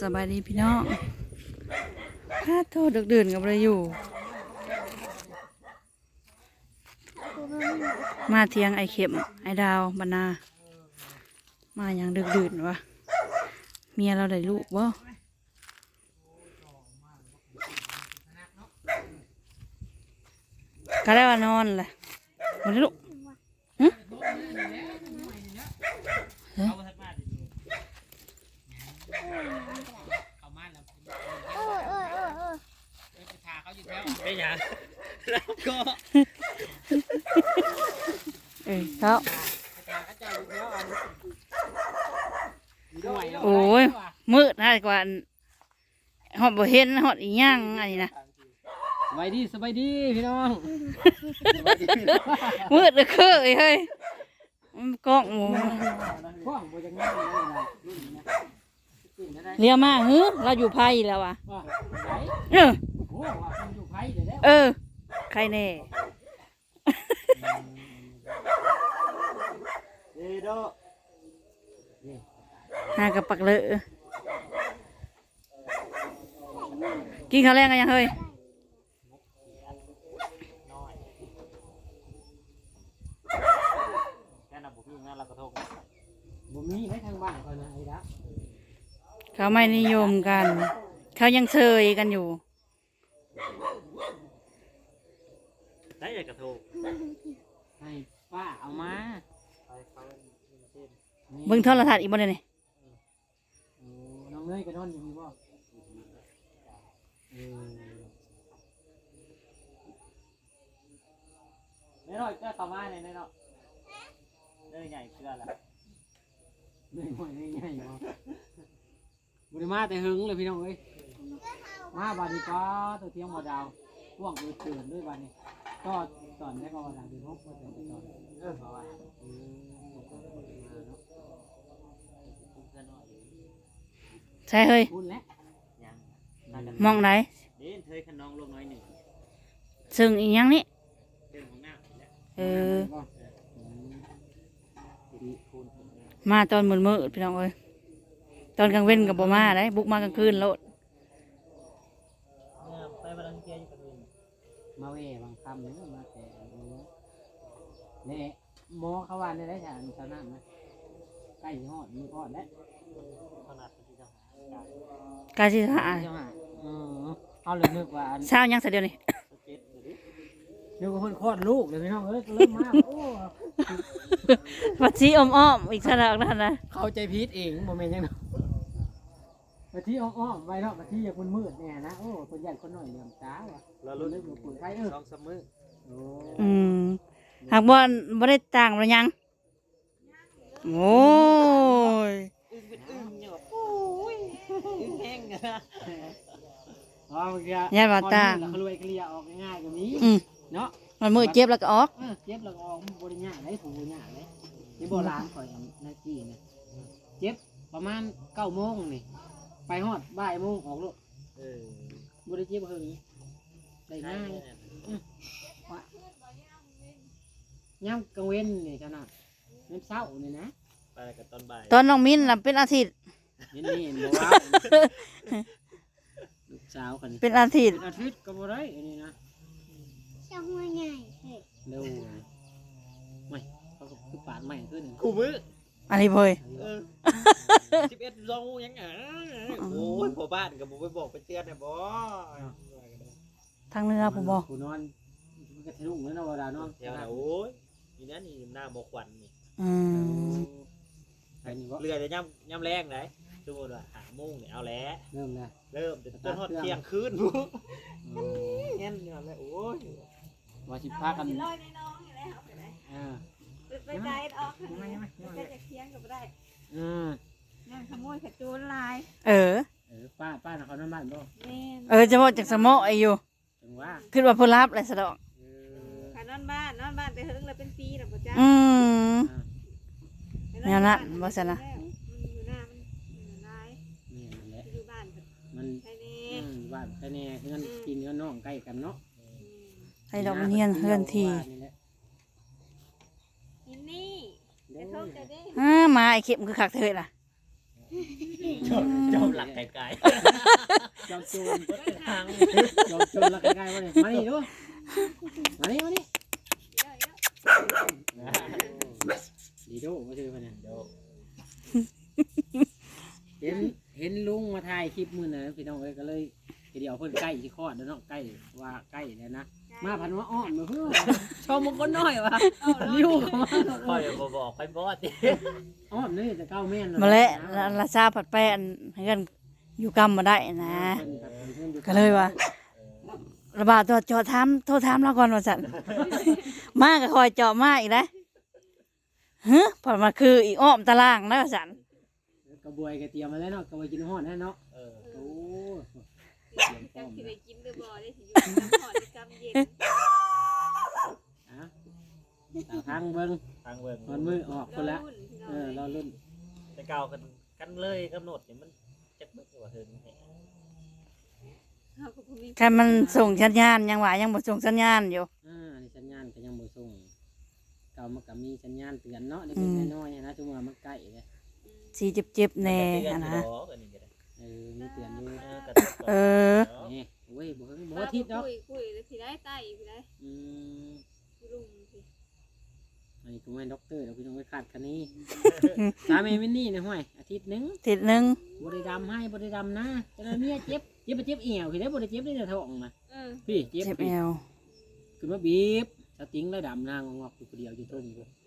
สบายดีพี่น้องถ้าโทษดึกดื่นกับเราอยู่ มาเทียงไอเข็ม ไอดาวบรรณา มาอย่างดึกดื่นวะ เมียเราได้ลูกบ่ก็ได้ว่านอนแหละมาได้ลูกหึ เออเออเออเออไม่หยังแล้วก็เอ้ยเขาด้วยโอ้ยมืดนะกว่าหอดบ่เห็นหอดอีหยังอันนี้นะสบายดีสบายดีพี่น้อง มืดเลยคือเอ้ยเฮ้ยกล้องหมูพ่วงบ่จะง่ายเลยนะ รุ่นนี้นะกินได้เรียมาหือเราอยู่ไพ่แล้วอะว่าไหนเออโอ้ว่าคนอยู่ไผเดี๋ยวแล้วเออ ใครแน่ เด้ดอหากับปักเลอะกินข้าวแรงกันยังเฮ้ยแค่นำบุกงานเรากระทงบ่มีไว้ทางบ้านก่อนนะไอ้ดะ เขาไม่นิยมกัน เขายังเชยกันอยู่ ได้แต่กระทงให้ป้าเอามาไปเขาเบิ่งโทรทัศน์อีกบ่ได้นี่โอ้น้องเนยก็นอนอยู่นี่บ่เออเนยหน่อยก็เข้ามาเนี่ยเนยเนาะเนยใหญ่เกลือละเนยหน่อยเนยใหญ่บ่ บุรีมาแต่หึงเลยพี่น้องเอ้ยมาบาดนี้ก็ตัวเทียงบ่ดาวพ่วงเอือเตือนด้วยบาดนี้ก็ตอนนี้ก็บ่ดาวเดือนหกก็เตือนตอนเออเพราะว่าเออมาเนาะใช่เฮ้ยพูดแล้วมองไหนเด่นเธอขนองลงน้อยหนึ่งซึ่งอีกยังนี่เรื่องของหน้าเออดีคูณมาตอนมืดมืดๆพี่น้องเอ้ย ตอนกลางเว้นกับบ่มาได้บุกมากลางคืนโลดไปบาลังเกียอยู่กับวินมาเวบางคำเนี่ยมาแต่เนี่ยหมอเขาว่าในได้ฉันชนะไหมใกล้หอดมือหอดแล้วขนาดที่จะหากาสิหาจะหาเออเอาเลยนึกว่าอันเช้ายังเสยเดียวนี่นึกว่าคนคลอดลูกเลยพี่น้องเอ้ยเริ่มมากโอ้วัดชีอมอ้อมๆอีกฉลากนั่นนะ เข้าใจพีดเองโมเมนต์ยัง เนาะมาที่อ้อมๆไปเนาะมาที่อย่าคุณมืดแน่นะโอ้คนใหญ่คนหน่อยเหลี่ยมตาว่ะเราเริ่มมาปวดไข้เออสองสามมือโอ้อืมหากบ่บ่ได้ต่างหรือยังโอ้ยอึ้งเป็นอึ้งเนี่ยโอ้ยอึ้งแห้งอะอ๋อเมื่อกี้ญาติว่าต่างเขารวยเกลียออกง่ายๆกว่านี้อืมเนาะมันมือเจ็บแล้วก็ออกเออเจ็บแล้วก็ออกบริญญาได้ถูกบริญญาได้นี่โบราณข่อยนาจีนะเจ็บประมาณเก้าโมงนี่ ไปฮอดบ่ายโมงออกลูกบริเจ็บเฮงได้ง่ายอืมว่ะย่ำกลางเว้นนี่ขนาดน้ำเศร้านี่นะไปกับตอนบ่ายตอนน้องมิ้นน่ะเป็นอาทิตย์นี่นี่เห็นบอกว่าลูกสาวกันเป็นอาทิตย์อาทิตย์ก็บ่ได้อันนี้นะช่างหัวใหญ่เฮ้ยเร็วไม่เขาก็คือปาดใหม่ขึ้นคู่มือ อันนี้เบยเออสิบเอ็ดลองยังไงโอ้ยพ่อบ้านกับผมไปบอกไปเตือนเนี่ยบ่ทางเนื้อผมบอกกูนอนมันก็ทะลุแล้วนะเวลานอนเดี๋ยวนะโอ้ยนี่นะนี่หน้าหมกควันนี่อืมไอ้นี่ก็เรือจะย่ำย่ำแรงไหนสมมติว่าหาโมงเนี่ยเอาแล้วเริ่มแล้วเริ่มจนจนฮอดเที่ยงคืนเงี้ยนี่เลยโอ้ยว่าสิพากัน ลอยในน้องอยู่แล้วไปไหนอ่าไปใจออกไม่ไม่ไปจะเคียงกับได้อ่านั่นขโมยขจูนลายเออ เออป้าป้าน่ะเขานอนบ้านบ่แม่นเออจะบอกจากสมอไออยู่ถึงว่าคิดว่าเพิ่นรับอะไรสะดอกขานอนบ้านนอนบ้านแต่หึงเลยเป็นปีแล้วป่จ้าอืม อ่าแนวนั้นบ่ซั่นนะ มันอยู่หน้ามันอยู่ลายนี่นั่นแหละอยู่บ้านมันใช่นี่อืมบ้านแค่นี้เพื่อนกินก็น้องใกล้กันเนาะให้ดอกมันเฮียนเฮือนทีนี่แหละกิ นนี่เด้จะอโทษจะได้อ่ามาไอเข็มคือคักเถิดล่ะจอมหลักไกลจอมโจรๆทางจอมโจรละใกล้ๆมาเลยมานี่ดูมานี่มานี่ดีดูมาชื่อมันเนี่ยเดี๋ยวเห็นเห็นลุงมาถ่ายคลิปมือนะพี่น้องเอ้ยก็เลย ทีเดียวเพิ่นใกล้ที่คลอดแล้วเนาะใกล้ว่าใกล้แล้วนะมาพันว่าอ้อมมาเพื่อชมมงคลน้อยว่ะลิ้วเข้ามาค่อยบ่บอกค่อยบอสดิอ้อมนี่จะเก้าแม่นมาแล้วละละซาผัดแป้นให้กันอยู่กรรมมาได้นะ ก็เลยว่าระบาดตัวจอถามโทรถามเราก่อนว่าสันมาก็คอยเจาะมาอีกนะฮะพอมาคืออีอ้อมตารางนะว่าสันกระบวยกระเตรียมมาแล้วเนาะกระบวยกินห่อดแน่เนาะเออโอ้ จังสิได้กินหรือบ่ได้สิอยู่น้ำหอดกำเย็นอะตาทางเบิ้งทางเบิ่งตอนมือออกคนละรุ่นพี่น้เอองอรอรุ่นจะเก่ากันกันเลยกำหนดเนี่ยมันจักเบิดว่าเฮิงแหเฮาก็บ่มีแค่มันส่งสัญญาณยังว่ายังบ่ส่งสัญญาณอยู่ อ่านี่สัญญาณก็ยังบ่ส่งเก่ามันก็มีสัญญาณเตือนเนาะเล็อืกมๆน้อยๆนะทุกเมื่อมันใกล้เลย สีเจ็บๆแน่เตืออะนนะอยู่ดอกอันนี้ก็ได้ เออมีเตือนอยู่เออกระเออ นี่โอ้ยบ่เฮิงบ่อาทิตย์เนาะคุยคุยแล้วสิได้ไต้พี่ได้อืมรุ่งสิอันนี้ก็ไม่ด็อกเตอร์เราพี่น้องไปขาดคันนี้ สามีมินนี่นะห้วยอาทิตย์หนึงติดหนึ่งบริดำให้บริดำนะจะได้เมียเจ็บเจ็บไปเจ็บเอวพี่ได้บริเจ็บได้แต่ท้องนะเออพี่เจ็บเจ็บพี่แอวคือมาบีบสติงแล้วดำนางงอกอยู่คนเดียวอยู่ต้นอยู่อืมอ้าว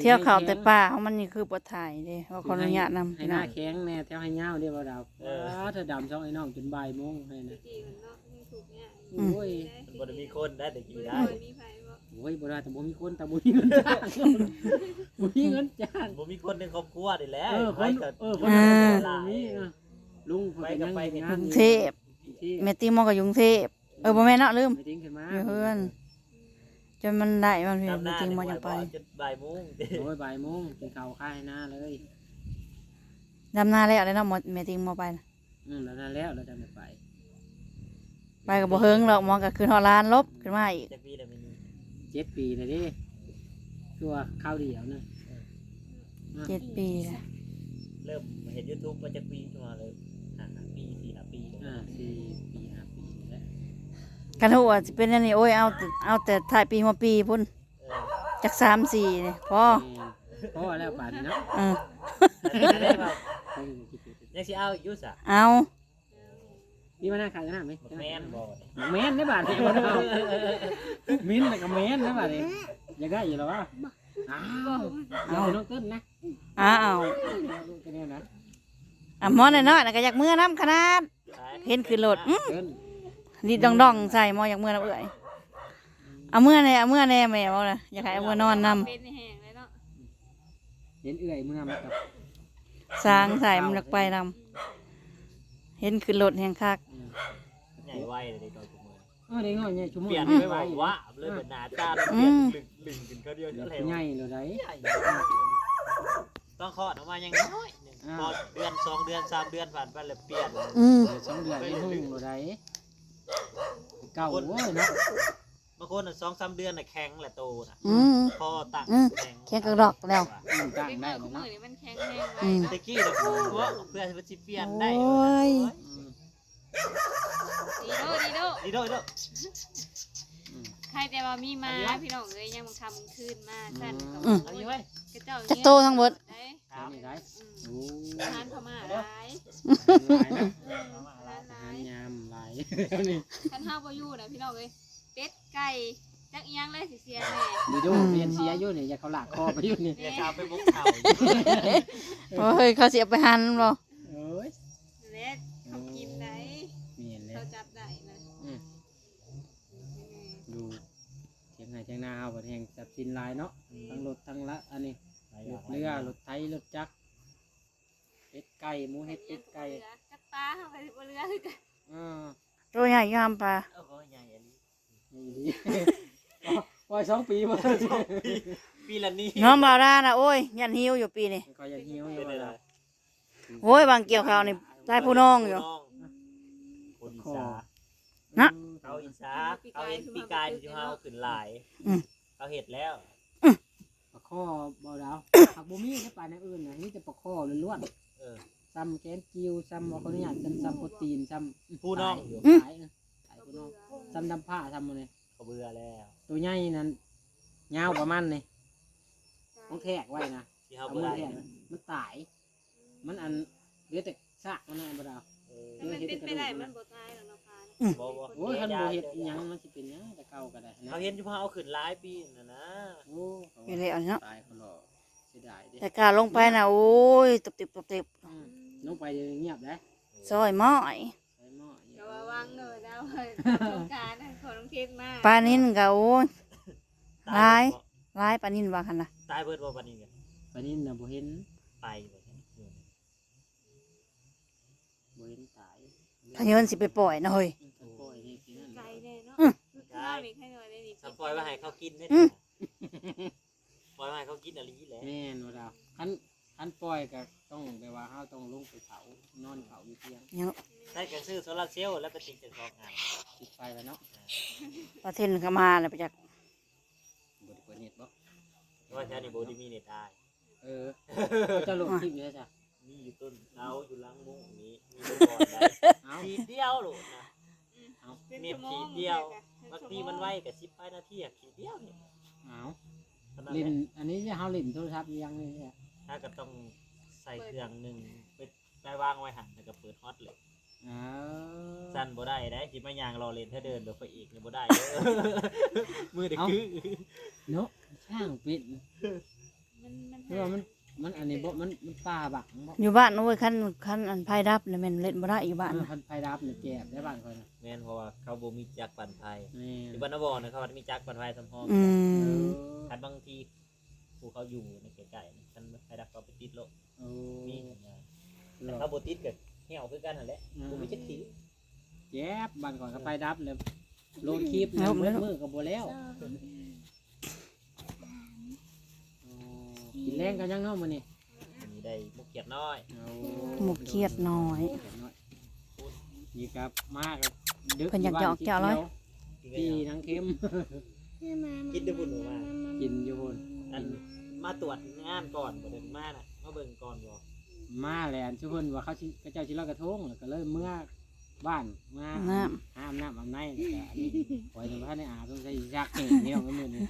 เที่ยวเขาแต่ป่าเขามันนี่คือปวดถ่ายเด้ว่าขออนุญาตนำให้พี่หน้น้าองแข็งแน่แถวให้เงาเดียวบ่ดาวอ้าเธอดำช่องไอ้น้องจนบ่ายโมงให้วินะธีมันเนาะมีถูกเนี่ยโอ้ยมันบ่ได้มีคนได้แต่กี่บ่ได้ได้มีไผบ่โอ้ยบ่ได้แต่บ่มีคนแต่บ่มีเงินจ้างบ่มีเงินจ้างบ่มีคนในครอบครัวนี่แหละเออคไปนก็เออคนบ่มีเออลุงเขาเป็นยังไงงานกรุงอยู่เทพที่เมติมอกับยุงเทพเออบ่แม่นเนาะลืมไม่ทิ้งขึ้นมา อยู่เพื่อน จนมันได้มันเพียจำหเมน้าติเนี่ยมอบ่จังไปจนบ่ายโมงดิโอ้ยบ่ายโมงกินข้าวข้าวให้หน้าเลยดำหน้าแล้วเลยเนาะหมดเมติมอไปนะอืมแล้วนั่นแล้วเราจะไม่ไป ไปกับบ่เฮิงหรอกหมอก็คืนฮอดลานลบขึ้นมาอีกจักปีแล้วมันเจ็ดปีเลยดิคือว่าข้าวเดียวนะเจ็ดปีละเริ่มเห็น YouTube มาจักปีขึ้นมาเลยห้าปีสี่ห้าปีแล้วอ่าสี่ปีห้าปีแล้ว กันหัวาสิเป็นอันนี้โอ้ยเอาแต่เอาแต่ถ่ายปีหัวปีพุ่นเออจักสามสี่นี่พอแม่นเพราะว่าแล้วป่านนี้เนาะเออจะได้แบบเขาอยู่ที่เกิดยังสิเอาอีกอยุสะเอามีมาหน้าขายกันหน้าไหมแม่นบ่แมนได้บาทเนี่ยมันเอามิ้นท์แต่ก็แมนได้บาทเนี่ยอยากได้อยู่แล้ววะอ้าวเอาน้องต้นนะอ้าวก็เนี่ยนะอะหมอน้อยๆน่ะก็อยากมือน้ำขนาดขายเห็นคือรถอื้อต้ นนี่ดองดองๆใส่หมออยากมือน้ำเอื่อยเอามือแน่เอามือแน่แม่บอกเลยอยากให้เอามือนอนนเป็นแห้งเลยเนาะเห็นเอื่อยเมื่อมากับำสร้างใส่มันอยากไปนำเห็นคือรถแห่งคัก ใหญ่ไวเลยเด็กน้อยทุกมื้อเออได้ง่อยเนี่ยชั่วโมงเปลี่ยนไม่ไปไหวบอกว่าเลยเป็นหน้าตาเปลี่ยนลึงลึงกันเขาเดียวจะอะไรใหญ่เลยได้ต้องคลอดออกมายังน้อยหนึ่งพอเดือนสองเดือนสามเดือนผ่านไปแล้วเปลี่ยนอืมเดือนสองเดือนยังหุ่งเลยได้ เก่าโว้ยเนาะบางคนน่ะสองสามเดือนน่ะแข็งแหละโตน่ะอืม พอตั้งอืมแข็งแค่กระดอกแล้วอืมตั้งเด็กน้ได้อยเลคู่ยมืเนาะอนี่มันแข็งแรงอืไว้มเนาะตะกี้เราพูดว่าเพื่อนมันสิเปลี่ยนได้โอ้ย อืมดีโดดีโดดีด้วยด้วยใครแต่ว่ามีมาพี่น้องเอ้ยยังมันคำมันคืนมาสั่นกับอืมเอาอยู่ไว้กระเจ้าจะโตทั้งหมด เอ้ยครัอับนนี้ได้อืมโอ้ทหารพม่าหลายหลายนะอื นี่คันห้าบ่อยู่นะพี่น้องเอ้ยเป็ดไก่จักอีหยังเลยสิเสียแม่ดีดูเรียนเสียอยู่นี่อย่าเขาหลากคอไปอยู่นี่เดี๋ยวจะเอาไปบุกเขาโอ้ยเขาเสียไปหันบ่เอ้ยเล็ดเขากินได้เมียนแล้เขาวจับได้นะอืมอืมดูเทียงไห้เทียงนาเอาบัดแห่งจับสินลายเนาะทั้งรถทั้งละอันนี้รถเรือรถไถรถจักรเป็ดไก่หมูเห็ดเป็ดไก่จักปลาเข้าไปบ่เรือคือกันอ่า ตัวใหญ่ยามปลาโอ้โหใหญ่อันนี้นี่ดีปล่อยสองปีมาปีละนี่น้องบาวดานะโอ้ยยันหิวอยู่ปีนี้ก็ยังเหี่ยวอเป็ยู่นอะไรว่าโอ้ยบางเกี่ยวข้าวนี่ได้ผู้น้องอยู่คนอีสานะเขาอีสาเขาเห็นปีกายที่เขาขึ้นลายอืมเขาเห็ดแล้วปลาคอข้อบ่ดาวหักบ่มีได้ปลาในอื่นนะนี่จะปลาข้อล้วนเออๆ ซ้ำแกนกิวซ้ำว่าเขาเนี่ยซ้ำซ้ำโปรตีนซ้ำผู้น้องอยู่สายเออสายผู้น้องเบื่อซ้ำดำผ้าซ้ำมันเลยเขาเบื่อแล้วตัวใหญ่นั้นยาวประมาณนี่ต้องแทกไว้นะที่เขาเอาเบื่มืออแทกนะมันตาย มันอันเหลือแต่ซากมันนะบ่ดาว เออแต่มันเป็นไปได้มันบ่ตายหรอกเนาะพาเนาะบ่บ่โอ้ยคันบ่เฮ็ดอิหยังมันสิเป็นหยังแต่เก่าก็ได้นะเขาเห็นอยู่พอเอาขึ้นหลายปีน่ะนะโอ้ไปเลยเอาเนาะ ตายเขาหล่อเสียดายเด้แต่กล้าลงไปนะโอ้ยตบติบตบติบอืม ลงไปเงียบได้ซอยม้อยใส่หม้อเงียก็บว่าวังเด้อดาวเฮ้ยโครงการนะขอน้องเทศมาปลานินก็โอ้ยตาย ร้ายปลานินว่าคันน่ะตายเบิดบ่บัดนี้กันปานนี้น่ะบ่เห็นไปบ่เห็นอยู่บ่เห็นตายถ้าเงินสิไปปล่อยนะเฮ้ยถ้าปล่อยนี่คือนั่นไกลแน่เนาะอืมข้าวนี่แค่หน่อยได้นี่ถ้าปล่อยไว้ให้เขากินเด้อืม ปล่อยไว้ให้เขากินอะไรแหละแม่นบ่ดาวคัน คันปล่อยก็ต้องแปลว่าเฮาต้องลงไปเผานอนเผาอยู่เที่ยงยังใช้กันซื้อโซลาร์เซลล์แล้วไปติดจากสองอันติดไฟแล้วเนาะประเทศก็มาแล้วไปจากบ่ได้เปิดเน็ตบ่ว่าแท้นี่บ่ได้มีเน็ตได้เออเขาจะลงคลิปอยู่แล้วจ้ะมีอยู่ต้นเอาอยู่หลังมุ้งนี้มีต้นก่อนได้เอ้าขีดเดียวโหลดนะเป็นเน็ตชั่วโมขีงดเดียวลค่ะบางทีมันไวกับสิบนาทีอะขีดเดียวเนี่ยเอ้าเท่านั้นเล่นแหละอันนี้จะเฮาเล่นโทรศัพท์ยังเลยเนี่ย ถ้าก็ต้องใส่เครื่องหนึ่งไปไปวางไว้หันแล้วก็เปิดฮอตเลยอ้าวสั้นบ่ได้ได้ที่มายางรอเล่นถ้าเดินเดี๋ยวไปอีกเนี่ยบ่ได้เด้อ มือเด็กคือเนาะช่างเป็นมันมันเพราะว่ามันมันอันนี้บ่มันมันป่าบักบ่อยู่บ้านโอ้ยคันคันอันไพ่ดับแล้วแม่นเล่นบ่ได้อยู่บ้านมันน่ะพันไฟดับเนี่ยแก็บได้บ้านคนน่ะแม่นเพราะว่าเขาบ่มีจักรปั่นไฟนี่ที่บ้านนบอนะเขามีจักรปั่นไฟสำห้องอืเอมอคันบางที ผู้เขาอยู่ในใกล้ๆนี่คันใครดักเขาไปติดโลกโอ้มีหรแต่อเขาบ่ติดก็เหี่ยวคือกันนั่นแหละบ่มีจักทีแจ๊บบ้านก่อนก็ไฟดับเลยโหลดคลิปนะมือมือก็บ่แล้วโอ้กินแรงกันยังเนาะมื้อนี้อันนี้ได้มุกเขียดน้อยเอาหมกเครียดน้อยนี่ครับมากครับดึกเพิ่นอยากจะออกเจ้าร้อยที่นังเข้มกินได้บุญหรือว่ากินอยู่พุ่น อันมาตรวจงานก่อนบ่เดินมาน่ะมาเบิ่งก่อนบ่มาแลนชุเพิ่นว่าเขาสิเขาเจ้าสิลอยกระทงแล้วก็เลยเมื่อบ้านมาน้ห้ามน้ำอาบในแล้วก็อันนี้ปล่อยถึงพระในอาบต้องใช้ยักแห้งนี่เอาไว้มื้อนี้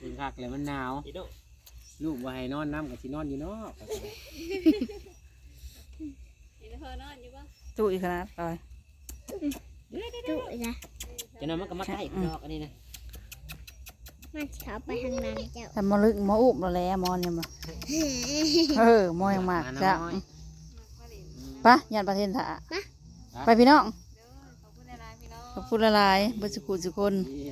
คุณคักเลยมันหนาว อีโดลูกว่าให้นอนน้ำกับสินอนอยู่เนาะเห็นเธอนอนอยู่ปะำตู้อีกขนาดต่อยดุจ้ะจะนอนมันก็มาใกล้ดอกอันนี้นะ มันเขาไปทางนั้นเจ้าแต่มอลึกมออุบแล้วแหละมอเนี่ยบ่เออมอยังมากจ้ะมากมาเล่นไปะยันประเทศถ่าไปพี่น้องเด้อขอบคุณหลายๆพี่น้องขอบคุณละลายๆเบุสุกุสุคนเออ